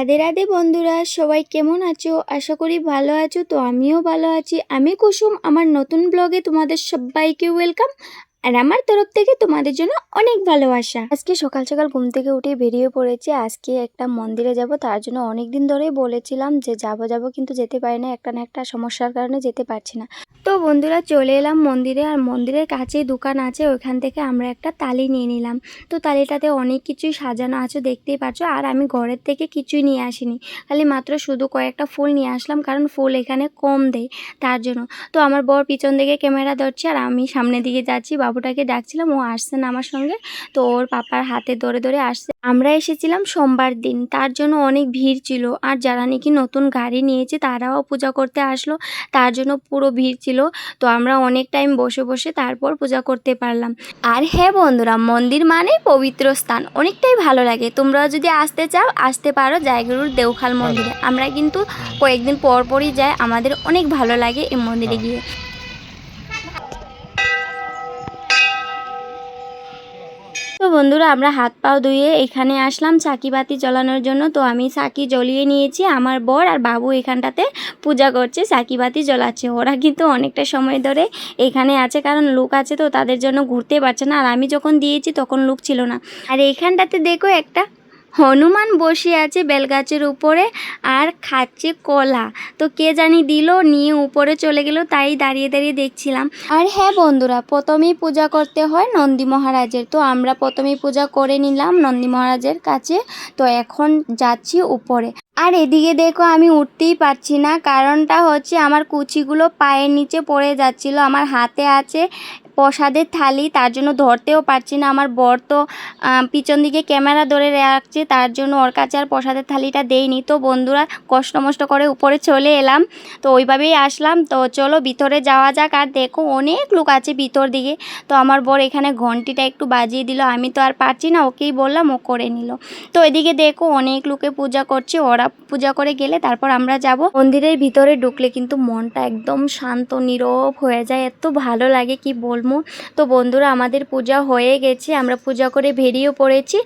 রাধে রাধে বন্ধুরা, সবাই কেমন আছো? আশা করি ভালো আছো, তো আমিও ভালো আছি। আমি কুসুম, আমার নতুন ব্লগে তোমাদের সবাইকে ওয়েলকাম আর আমার তরফ থেকে তোমাদের জন্য অনেক ভালোবাসা। আজকে সকাল সকাল ঘুম থেকে উঠে বেরিয়ে পড়েছি। আজকে একটা মন্দিরে যাব, তার জন্য অনেক দিন ধরেই বলেছিলাম যে যাব যাব, কিন্তু যেতে পারি না একটা না একটা সমস্যার কারণে যেতে পারছি না। তো বন্ধুরা চলে এলাম মন্দিরে আর মন্দিরের কাছেই দোকান আছে, ওইখান থেকে আমরা একটা তালি নিয়ে নিলাম। তো তালিটাতে অনেক কিছুই সাজানো আছে, দেখতেই পাচ্ছ আর আমি ঘরের থেকে কিছুই নিয়ে আসিনি, খালি মাত্র শুধু কয়েকটা ফুল নিয়ে আসলাম, কারণ ফুল এখানে কম দেয় তার জন্য। তো আমার বর পিছন দিকে ক্যামেরা ধরছে, আর আমি সামনের দিকে যাচ্ছি, বাবুটাকে ডাকছিলাম, ও আসছে না আমার সঙ্গে। তো ওর পাপার হাতে ধরে ধরে আসছে। আমরা এসেছিলাম সোমবার দিন। তার জন্য অনেক ভিড় ছিল। আর যারা নাকি নতুন গাড়ি নিয়েছে, তারাও পূজা করতে আসলো। তার জন্য পুরো ভিড় ছিল। তো আমরা অনেক টাইম বসে বসে তারপর পূজা করতে পারলাম। আর হ্যাঁ বন্ধুরা, মন্দির মানে পবিত্র স্থান। অনেকটাই ভালো লাগে। তোমরা যদি আসতে চাও, আসতে পারো জায়গারুর দেওখাল মন্দিরে। আমরা কিন্তু কয়েকদিন পর পরই যাই। আমাদের অনেক ভালো লাগে এই মন্দিরে গিয়ে। তো বন্ধুরা, আমরা হাত পাও ধুয়ে এখানে আসলাম চাকি বাতি জ্বালানোর জন্য। তো আমি চাকি জ্বলিয়ে নিয়েছি, আমার বর আর বাবু এখানটাতে পূজা করছে, চাকি বাতি জ্বলাচ্ছে। ওরা কিন্তু অনেকটা সময় ধরে এখানে আছে, কারণ লোক আছে তো, তাদের জন্য ঘুরতে পারছে না। আর আমি যখন দিয়েছি, তখন লোক ছিল না। আর এখানটাতে দেখো একটা হনুমান বসে আছে বেলগাছের উপরে আর খাচ্ছে কলা। তো কে জানি দিল, নিয়ে উপরে চলে গেল, তাই দাঁড়িয়ে দাঁড়িয়ে দেখছিলাম। আর হ্যাঁ বন্ধুরা, প্রথমেই পূজা করতে হয় নন্দী মহারাজের। তো আমরা প্রথমেই পূজা করে নিলাম নন্দী মহারাজের কাছে। তো এখন যাচ্ছি উপরে। আর এদিকে দেখো, আমি উঠতেই পারছি না। কারণটা হচ্ছে আমার কুচিগুলো পায়ের নিচে পড়ে যাচ্ছিল, আমার হাতে আছে। প্রসাদের থালি, তার জন্য ধরতেও পারছি না। আমার বর তো পিছন দিকে ক্যামেরা ধরে রাখছে, তার জন্য ওর কাছে আর প্রসাদের থালিটা দেইনি। তো বন্ধুরা, কষ্ট মষ্ট করে উপরে চলে এলাম। তো ওইভাবেই আসলাম। তো চলো ভিতরে যাওয়া যাক। আর দেখো, অনেক লোক আছে ভিতর দিকে। তো আমার বর এখানে ঘন্টিটা একটু বাজিয়ে দিল। আমি তো আর পারছি না, ওকেই বললাম, ও করে নিল। তো এদিকে দেখো, অনেক লোকে পূজা করছে। ওরা পূজা করে গেলে তারপর আমরা যাব। মন্দিরের ভিতরে ঢুকলে কিন্তু মনটা একদম শান্ত, নীরব হয়ে যায়। এত ভালো লাগে, কি বলব। তো বন্ধুরা, আমাদের পূজা হয়ে গেছে, আমরা পূজা করে বেরিয়েও পড়েছি,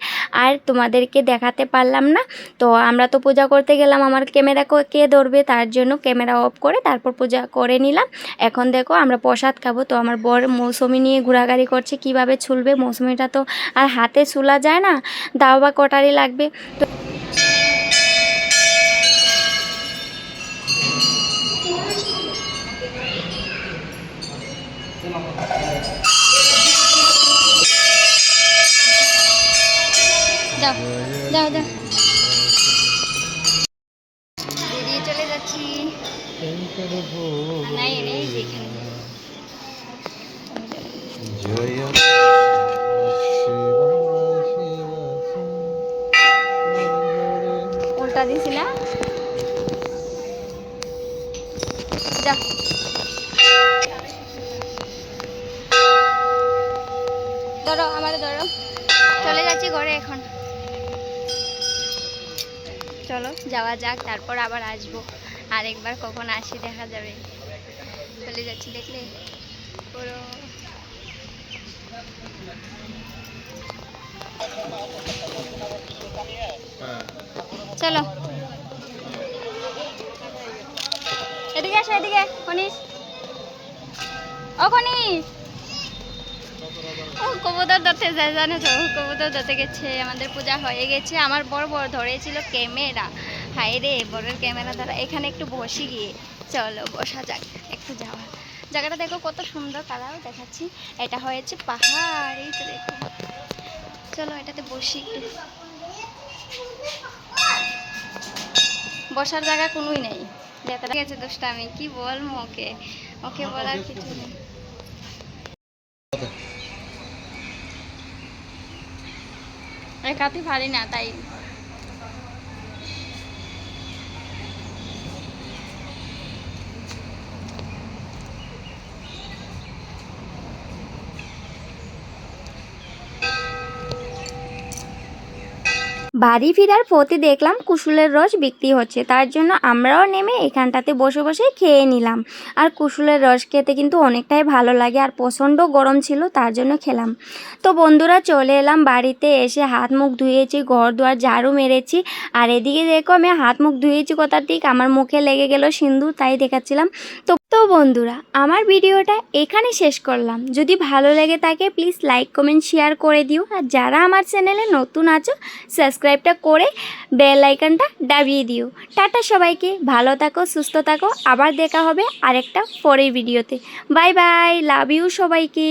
আর তোমাদেরকে দেখাতে পারলাম না। তো আমরা তো পূজা করতে গেলাম, আমার ক্যামেরা কে ধরবে, তার জন্য ক্যামেরা অফ করে তারপর পূজা করে নিলাম। এখন দেখো, আমরা প্রসাদ খাব। তো আমার বর মৌসুমি নিয়ে ঘোরাঘুরি করছে, কীভাবে ছুলবে? মৌসুমিটা তো আর হাতে ছুলা যায় না দাও বা কটারি লাগবে। তো যাও যাও যাও বেরিয়ে চলে যাচ্ছি। নাই নেই যেখানে। উল্টা দিছি না? ধরো আমার ধরো। চলে যাচ্ছি ঘরে এখন। চলো, যাওয়া যাক, তারপর আবার আসব। আরেকবার কখন আসি দেখা যাবে। চলে যাচ্ছি, দেখলে? পুরো চলো। এদিকে আসো এদিকে কনিস ও কনিস ও ধরতে যায় জানো তো, কবুতর গেছে, আমাদের পূজা হয়ে গেছে। আমার বড় বড় ধরেছিল ক্যামেরা। হায় রে বড়ের ক্যামেরা ধরা এখানে একটু বসি গিয়ে। চলো, বসা যাক, একটু যাওয়া। জায়গাটা দেখো কত সুন্দর কালার দেখাচ্ছি। এটা হয়েছে পাহাড়, এই তো দেখো। চলো, এটাতে বসি বসার জায়গা কোনোই নেই। যেতে গেছে দোষটা আমি কি বলব ওকে? ওকে বলার কিছু নেই। এই পারি না তাই। বাড়ি ফেরার পথে দেখলাম কুসুলের রস বিক্রি হচ্ছে। তার জন্য আমরাও নেমে এখানটাতে বসে বসে খেয়ে নিলাম। আর কুসুলের রস খেতে কিন্তু অনেকটাই ভালো লাগে আর প্রচণ্ড গরম ছিল, তার জন্য খেলাম। তো বন্ধুরা, চলে এলাম বাড়িতে এসে হাত মুখ ধুয়েছি, ঘর দুয়ার ঝাড়ু মেরেছি। আর এদিকে দেখো আমি হাত মুখ ধুয়েছি কথা, ঠিক আমার মুখে লেগে গেল সিন্দুর তাই দেখাচ্ছিলাম। তো বন্ধুরা, আমার ভিডিওটা এখানে শেষ করলাম। যদি ভালো লেগে থাকে প্লিজ লাইক কমেন্ট শেয়ার করে দিও। আর যারা আমার চ্যানেলে নতুন আছো সাবস্ক্রাইবটা করে বেল আইকনটা দাবিয়ে দিও। টাটা সবাইকে, ভালো থাকো, সুস্থ থাকো। আবার দেখা হবে আরেকটা পরের ভিডিওতে। বাই বাই লাভ ইউ সবাইকে।